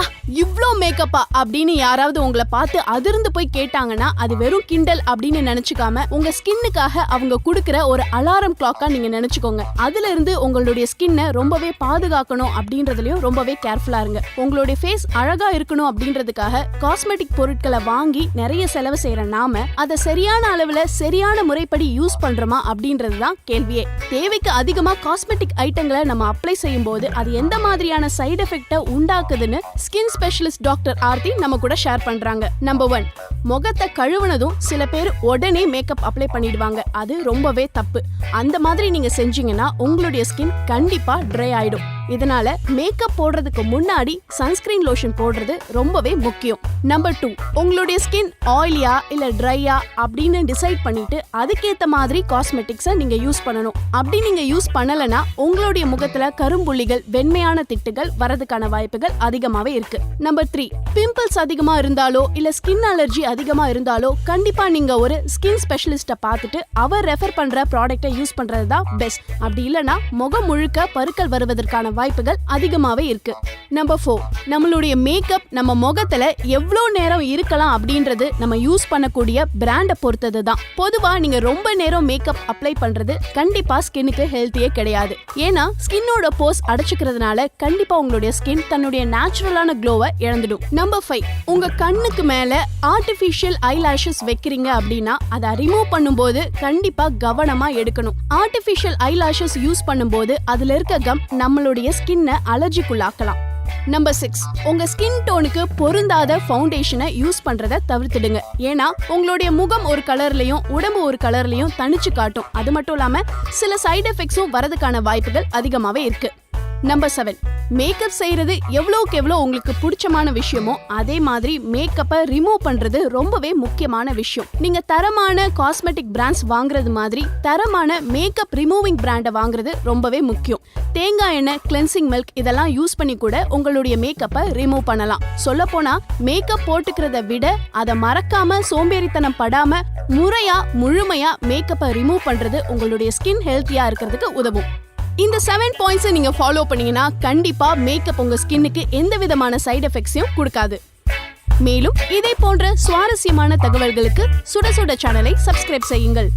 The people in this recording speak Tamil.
あ இவ்வளோ மேக்கப்பா அப்படின்னு யாராவது உங்களை பார்த்து அதிர்ந்து போய் கேட்டாங்கன்னா அது வெறும் கிண்டல் அப்படின்னு நினைச்சுக்காம உங்க ஸ்கின்னுக்காக அவங்க கொடுக்குற ஒரு அலாரம் கிளாக்கா நீங்க நினைச்சுக்கோங்க. அதுல இருந்து உங்களுடைய ஸ்கின்னை ரொம்பவே பாதுகாக்கணும் அப்படின்றதுலயும் ரொம்பவே கேர்ஃபுல்லா இருங்க. உங்களுடைய ஃபேஸ் அழகா இருக்கணும் அப்படின்றதுக்காக காஸ்மெட்டிக் பொருட்களை வாங்கி நிறைய செலவு செய்யற நாம அதை சரியான அளவுல சரியான முறைப்படி யூஸ் பண்றோமா அப்படின்றது தான் கேள்வியே. தேவைக்கு அதிகமா காஸ்மெட்டிக் ஐட்டங்களை நம்ம அப்ளை செய்யும் போது அது எந்த மாதிரியான சைடு எஃபெக்ட்டை உண்டாக்குதுன்னு ஸ்கின் ஸ்பெஷலிஸ்ட் டாக்டர் ஆர்த்தி நம்ம கூட ஷேர் பண்றாங்க. நம்பர் ஒன் முகத்தை கழுவுனதும் சில பேர் உடனே மேக்கப் அப்ளை பண்ணிடுவாங்க. அது ரொம்பவே தப்பு. அந்த மாதிரி நீங்க செஞ்சீங்கன்னா உங்களுடைய ஸ்கின் கண்டிப்பா ட்ரை ஆயிடும். இதனால மேக்கப் போடுறதுக்கு முன்னாடி சன்ஸ்கிரீன் லோஷன் போடுறது ரொம்பவே முக்கியம். நம்பர் டூ உங்களுடைய ஸ்கின் ஆயிலியா இல்ல ட்ரையா அப்படின்னு டிசைட் பண்ணிட்டு அதுக்கேத்த மாதிரி காஸ்மெட்டிக்ஸை நீங்க யூஸ் பண்ணணும். அப்படி நீங்க யூஸ் பண்ணலனா உங்களுடைய முகத்துல கரும்புள்ளிகள் வெண்மையான திட்டுகள் வரதுக்கான வாய்ப்புகள் அதிகமாவே இருக்கு. நம்பர் த்ரீ பிம்பிள்ஸ் அதிகமா இருந்தாலோ இல்ல ஸ்கின் அலர்ஜி அதிகமா இருந்தாலோ கண்டிப்பா நீங்க ஒரு ஸ்கின் ஸ்பெஷலிஸ்ட பார்த்துட்டு அவர் ரெஃபர் பண்ற ப்ராடக்ட்டை யூஸ் பண்றது தான் பெஸ்ட் அப்படி இல்லனா முகம் முழுக்க பருக்கள் வருவதற்கான வாய்ப்புகள் அதிகமாகவே இருக்கு. நம்பர் ஃபோர் நம்மளுடைய மேக்கப் நம்ம முகத்துல எவ்வளோ நேரம் இருக்கலாம் அப்படின்றது நம்ம யூஸ் பண்ணக்கூடிய பிராண்டை பொறுத்தது தான் பொதுவா நீங்க ரொம்ப நேரம் மேக்கப் அப்ளை பண்றது கண்டிப்பா ஸ்கின்னுக்கு ஹெல்த்தியே கிடையாது. ஏன்னா ஸ்கின்னோட போஸ் அடைச்சிக்கிறதுனால கண்டிப்பா உங்களுடைய ஸ்கின் தன்னுடைய நேச்சுரலான க்ளோவை இழந்துடும். நம்பர் ஃபைவ் உங்க கண்ணுக்கு மேல ஆர்டிஃபிஷியல் ஐலாஷஸ் வைக்கிறீங்க அப்படின்னா அதை ரிமூவ் பண்ணும்போது கண்டிப்பா கவனமா எடுக்கணும். ஆர்டிஃபிஷியல் ஐலாஷஸ் யூஸ் பண்ணும்போது அதுல இருக்க கம் நம்மளுடைய ஸ்கின்னை அலர்ஜிக்குள்ளாக்கலாம். நம்பர் சிக்ஸ் உங்க ஸ்கின் டோனுக்கு பொருந்தாத ஃபவுண்டேஷனை யூஸ் பண்றத தவிர்த்துடுங்க. ஏன்னா உங்களுடைய முகம் ஒரு கலர்லயும் உடம்பு ஒரு கலர்லயும் தனிச்சு காட்டும். அது மட்டும் இல்லாம சில சைடு எஃபெக்ட்ஸும் வரதுக்கான வாய்ப்புகள் அதிகமாவே இருக்கு. நம்பர் செவன் மேக்கப் செய்யறது எவ்வளோக்கு எவ்வளோ உங்களுக்கு பிடிச்சமான விஷயமோ அதே மாதிரி மேக்கப்பை ரிமூவ் பண்ணுறது ரொம்பவே முக்கியமான விஷயம். நீங்கள் தரமான காஸ்மெட்டிக் பிராண்ட்ஸ் வாங்குறது மாதிரி தரமான மேக்கப் ரிமூவிங் பிராண்டை வாங்குறது ரொம்பவே முக்கியம். தேங்காய் எண்ணெய் கிளென்சிங் மில்க் இதெல்லாம் யூஸ் பண்ணி கூட உங்களுடைய மேக்கப்பை ரிமூவ் பண்ணலாம். சொல்ல போனால் மேக்கப் போட்டுக்கிறத விட அதை மறக்காம சோம்பேறித்தனம் படாம முறையா முழுமையா மேக்கப்பை ரிமூவ் பண்றது உங்களுடைய ஸ்கின் ஹெல்த்தியா இருக்கிறதுக்கு உதவும். இந்த செவன் பாயிண்ட்ஸை நீங்கள் ஃபாலோ பண்ணீங்கன்னா கண்டிப்பாக மேக்கப் உங்கள் ஸ்கின்னுக்கு எந்த விதமான சைடு எஃபெக்ட்ஸையும் கொடுக்காது. மேலும் இதே போன்ற சுவாரஸ்யமான தகவல்களுக்கு சுட சுட சேனலை சப்ஸ்கிரைப் செய்யுங்கள்.